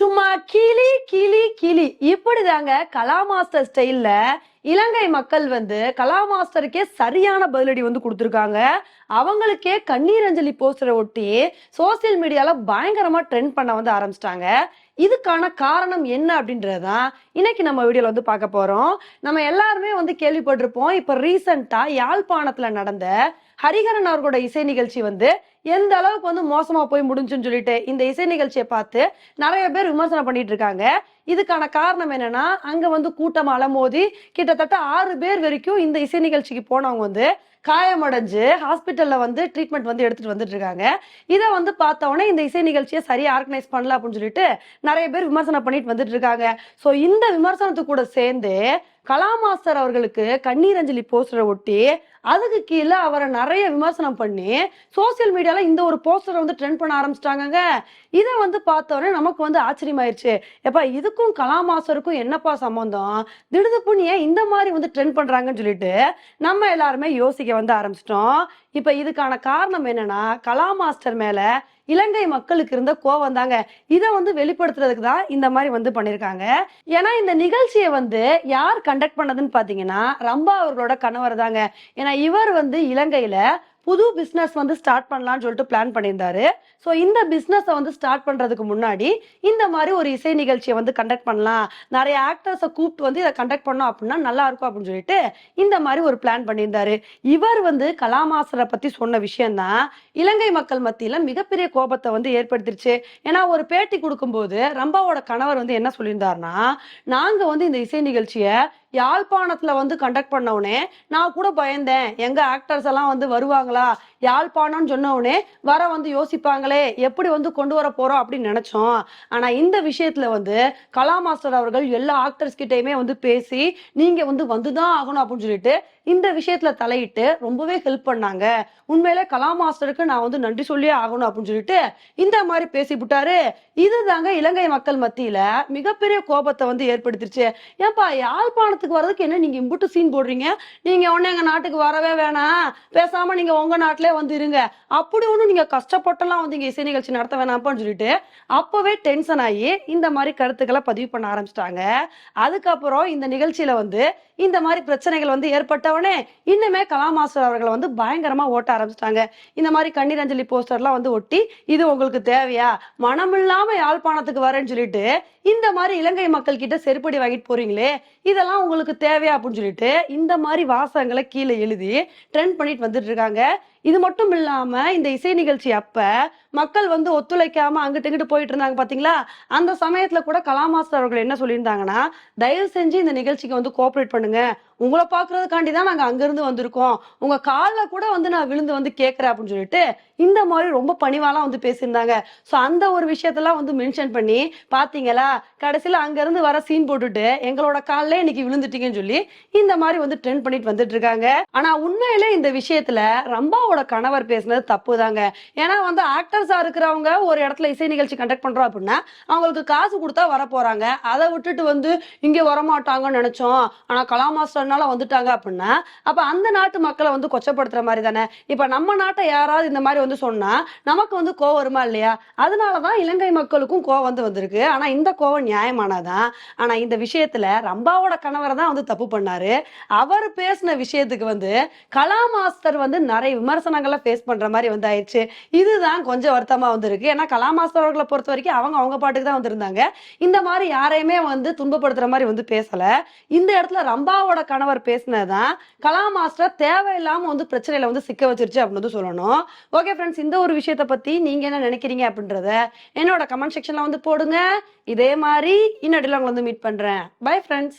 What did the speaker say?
சும்மா கிளி கிளி கிளி. இப்படிதாங்க கலா மாஸ்டர் ஸ்டைல்ல இலங்கை மக்கள் வந்து கலா மாஸ்டருக்கே சரியான பதிலடி வந்து கொடுத்துருக்காங்க. அவங்களுக்கே கண்ணீர் அஞ்சலி போஸ்டரை ஒட்டி சோசியல் மீடியால பயங்கரமா ட்ரெண்ட் பண்ண வந்து ஆரம்பிச்சிட்டாங்க. இதுக்கான காரணம் என்ன அப்படின்றதுதான் இன்னைக்கு நம்ம வீடியோல வந்து பார்க்க போறோம். நம்ம எல்லாருமே வந்து கேள்விப்பட்டிருப்போம். இப்ப ரீசண்டா யாழ்ப்பாணத்துல நடந்த ஹரிஹரன் அவர்களோட இசை நிகழ்ச்சி வந்து எந்த அளவுக்கு வந்து மோசமா போய் முடிஞ்சுன்னு சொல்லிட்டு இந்த இசை நிகழ்ச்சியை பார்த்து நிறைய பேர் விமர்சனம் பண்ணிட்டு இருக்காங்க. இதுக்கான காரணம் என்னன்னா அங்க வந்து கூட்டம் அலமோதி கிட்டத்தட்ட ஆறு பேர் வரைக்கும் இந்த இசை நிகழ்ச்சிக்கு போனவங்க வந்து காயமடைஞ்சு ஹாஸ்பிட்டல்ல வந்து ட்ரீட்மெண்ட் வந்து எடுத்துட்டு வந்துட்டு இருக்காங்க. இதை வந்து பார்த்தவொடனே இந்த இசை நிகழ்ச்சியை சரியா ஆர்கனைஸ் பண்ணல அப்படின்னு சொல்லிட்டு நிறைய பேர் விமர்சனம் பண்ணிட்டு வந்துட்டு இருக்காங்க. ஸோ இந்த விமர்சனத்துக்கு கூட சேர்ந்து கலா மாஸ்டர் அவர்களுக்கு கண்ணீர் அஞ்சலி போஸ்டரை ஒட்டி அதுக்கு கீழே அவரை நிறைய விமர்சனம் பண்ணி சோசியல் மீடியால இந்த ஒரு போஸ்டரை வந்து ட்ரெண்ட் பண்ண ஆரம்பிச்சிட்டாங்க இதை வந்து பார்த்தோன்னே நமக்கு வந்து ஆச்சரியமாயிருச்சு. எப்பா இதுக்கும் கலா மாஸ்டருக்கும் என்னப்பா சம்பந்தம்? திடுதுப்புன்னு ஏன் இந்த மாதிரி வந்து ட்ரெண்ட் பண்றாங்கன்னு சொல்லிட்டு நம்ம எல்லாருமே யோசிக்க வந்து ஆரம்பிச்சிட்டோம். இப்ப இதுக்கான காரணம் என்னன்னா கலா மாஸ்டர் மேல இலங்கை மக்களுக்கு இருந்த கோவம் தாங்க. இதை வந்து வெளிப்படுத்துறதுக்கு தான் இந்த மாதிரி வந்து பண்ணியிருக்காங்க ஏன்னா இந்த நிகழ்ச்சியை வந்து யார் கண்டக்ட் பண்ணதுன்னு பார்த்தீங்கன்னா ரம்பா அவர்களோட கணவர் தாங்க. ஏன்னா இவர் வந்து இலங்கையில புது பிஸ்னஸ் வந்து ஸ்டார்ட் பண்ணலாம்னு சொல்லிட்டு பிளான் பண்ணியிருந்தாரு. ஸோ இந்த பிஸ்னஸை வந்து ஸ்டார்ட் பண்ணுறதுக்கு முன்னாடி இந்த மாதிரி ஒரு இசை நிகழ்ச்சியை வந்து கண்டக்ட் பண்ணலாம். நிறைய ஆக்டர்ஸை கூப்பிட்டு வந்து இதை கண்டக்ட் பண்ணோம் அப்படின்னா நல்லா இருக்கும் அப்படின்னு சொல்லிட்டு இந்த மாதிரி ஒரு பிளான் பண்ணியிருந்தாரு. இவர் வந்து கலாமாசரை பற்றி சொன்ன விஷயம்தான் இலங்கை மக்கள் மத்தியில் மிகப்பெரிய கோபத்தை வந்து ஏற்படுத்திருச்சு. ஏன்னா ஒரு பேட்டி கொடுக்கும்போது ரம்பாவோட கணவர் வந்து என்ன சொல்லியிருந்தாருன்னா நாங்கள் வந்து இந்த இசை நிகழ்ச்சியை யாழ்ப்பாணத்துல வந்து கண்டக்ட் பண்ண நான் கூட பயந்தேன். எங்க ஆக்டர்ஸ் எல்லாம் வந்து வருவாங்களா? யாழ்ப்பாணம்னு சொன்ன உடனே வர வந்து யோசிப்பாங்களே எப்படி வந்து கொண்டு வர போறோம் அப்படின்னு நினைச்சோம். ஆனா இந்த விஷயத்துல வந்து கலா மாஸ்டர் அவர்கள் எல்லா ஆக்டர்ஸ் கிட்டயுமே வந்து பேசி நீங்க வந்து வந்துதான் ஆகணும் அப்படின்னு சொல்லிட்டு இந்த விஷயத்துல தலையிட்டு ரொம்பவே ஹெல்ப் பண்ணாங்க. உண்மையிலே கலா மாஸ்டருக்கு நான் வந்து நன்றி சொல்லியே ஆகணும் அப்படின்னு சொல்லிட்டு இந்த மாதிரி பேசி விட்டாரு. இதுதாங்க இலங்கை மக்கள் மத்தியில மிகப்பெரிய கோபத்தை வந்து ஏற்படுத்திருச்சு. ஏன்பா யாழ்ப்பாணத்துக்கு வர்றதுக்கு என்ன நீங்க இம்புட்டு சீன் போடுறீங்க? நீங்க உடனே எங்க நாட்டுக்கு வரவே வேணாம். பேசாம நீங்க உங்க நாட்டுல வந்து இருங்க. அப்படி ஒன்றும் நீங்க கஷ்டப்பட்டெல்லாம் வந்து இங்க இசை நிகழ்ச்சி நடத்த வேணாம்ப்பான்னு சொல்லிட்டு அப்பவே டென்ஷன் ஆகி இந்த மாதிரி கருத்துக்களை பதிவு பண்ண ஆரம்பிச்சிட்டாங்க. அதுக்கப்புறம் இந்த நிகழ்ச்சியில வந்து இந்த மாதிரி பிரச்சனைகள் வந்து ஏற்பட்டவனே இன்னுமே கலாமாஸ்டர் அவர்களை வந்து பயங்கரமா ஓட்ட ஆரம்பிச்சிட்டாங்க. இந்த மாதிரி கண்ணீர் அஞ்சலி போஸ்டர்லாம் வந்து ஒட்டி இது உங்களுக்கு தேவையா? மனமில்லாம யாழ்ப்பாணத்துக்கு வரேன்னு சொல்லிட்டு இந்த மாதிரி இலங்கை மக்கள் கிட்ட செருப்படி வாங்கிட்டு போறீங்களே இதெல்லாம் உங்களுக்கு தேவையா? அப்படின்னு சொல்லிட்டு இந்த மாதிரி வாசகங்களை கீழே எழுதி ட்ரெண்ட் பண்ணிட்டு வந்துட்டு இருக்காங்க. இது மட்டும் இல்லாம இந்த இசை நிகழ்ச்சி அப்ப மக்கள் வந்து ஒத்துழைக்காம அங்கிட்டு இங்கிட்டு போயிட்டு இருந்தாங்க பாத்தீங்களா? அந்த சமயத்துல கூட கலாமாஸ்டர் அவர்கள் என்ன சொல்லியிருந்தாங்கன்னா தயவு செஞ்சு இந்த நிகழ்ச்சிக்கு வந்து கோஆபரேட் பண்ணுங்க. உங்களை பாக்குறதுக்காண்டி தான் நாங்க அங்கிருந்து வந்திருக்கோம். உங்க காலில் கூட வந்து நான் விழுந்து வந்து கேட்கறேன் அப்படின்னு சொல்லிட்டு இந்த மாதிரி ரொம்ப பணிவாலாம் வந்து பேசியிருந்தாங்க. ஸோ அந்த ஒரு விஷயத்தெல்லாம் வந்து மென்ஷன் பண்ணி பாத்தீங்களா கடைசியில் அங்கேருந்து வர சீன் போட்டுட்டு எங்களோட காலில் இன்னைக்கு விழுந்துட்டீங்கன்னு சொல்லி இந்த மாதிரி வந்து ட்ரெண்ட் பண்ணிட்டு வந்துட்டு இருக்காங்க. ஆனா உண்மையில இந்த விஷயத்துல ரம்பாவோட கணவர் பேசுனது தப்பு தாங்க ஏன்னா வந்து ஆக்டர்ஸா இருக்கிறவங்க ஒரு இடத்துல இசை நிகழ்ச்சி கண்டக்ட் பண்றோம் அப்படின்னா அவங்களுக்கு காசு கொடுத்தா வர போறாங்க அதை விட்டுட்டு வந்து இங்க வரமாட்டாங்கன்னு நினைச்சோம். ஆனா கலா மாஸ்டர்னால வந்துட்டாங்க அப்படின்னா அப்ப அந்த நாட்டு மக்களை வந்து கொச்சப்படுத்துற மாதிரி தானே? இப்ப நம்ம நாட்டை யாராவது இந்த மாதிரி வந்து சொன்னா நமக்கு வந்து கோவம் வருமா இல்லையா? அதனாலதான் இலங்கை மக்களுக்கும் கோவம் வந்து வந்திருக்கு. ஆனா இந்த கோவம் நியாயமானதான் ஆனா இந்த விஷயத்துல ரம்பாவோட கணவரை தான் வந்து தப்பு பண்ணாரு. அவர் பேசின விஷயத்துக்கு வந்து கலா மாஸ்டர் வந்து நிறைய விமர்சனங்களை ஃபேஸ் பண்ற மாதிரி வந்து ஆயிடுச்சு. இதுதான் கொஞ்சம் வருத்தமா வந்திருக்கு. ஏன்னா கலா மாஸ்டர் அவர்களை பொறுத்த வரைக்கும் அவங்க அவங்க பாட்டுக்கு தான் வந்திருந்தாங்க. இந்த மாதிரி யாரையுமே வந்து துன்பப்படுத்துற மாதிரி வந்து பேசல. இந்த இடத்துல ரம்பாவோட கணவர் பேசினதுதான். கலா மாஸ்டர் தேவையில்லாம வந்து பிரச்சனையில வந்து சிக்க வச்சிருச்சு அப்படின்னு வந்து சொல்லணும். ஓகே ஃப்ரெண்ட்ஸ் இந்த ஒரு விஷயத்தை பத்தி நீங்க என்ன நினைக்கிறீங்க அப்படின்றத என்னோட கமெண்ட் செக்ஷன்ல வந்து போடுங்க. இதே மாதிரி இன்னடியில் உங்களை வந்து மீட் பண்றேன். Bye friends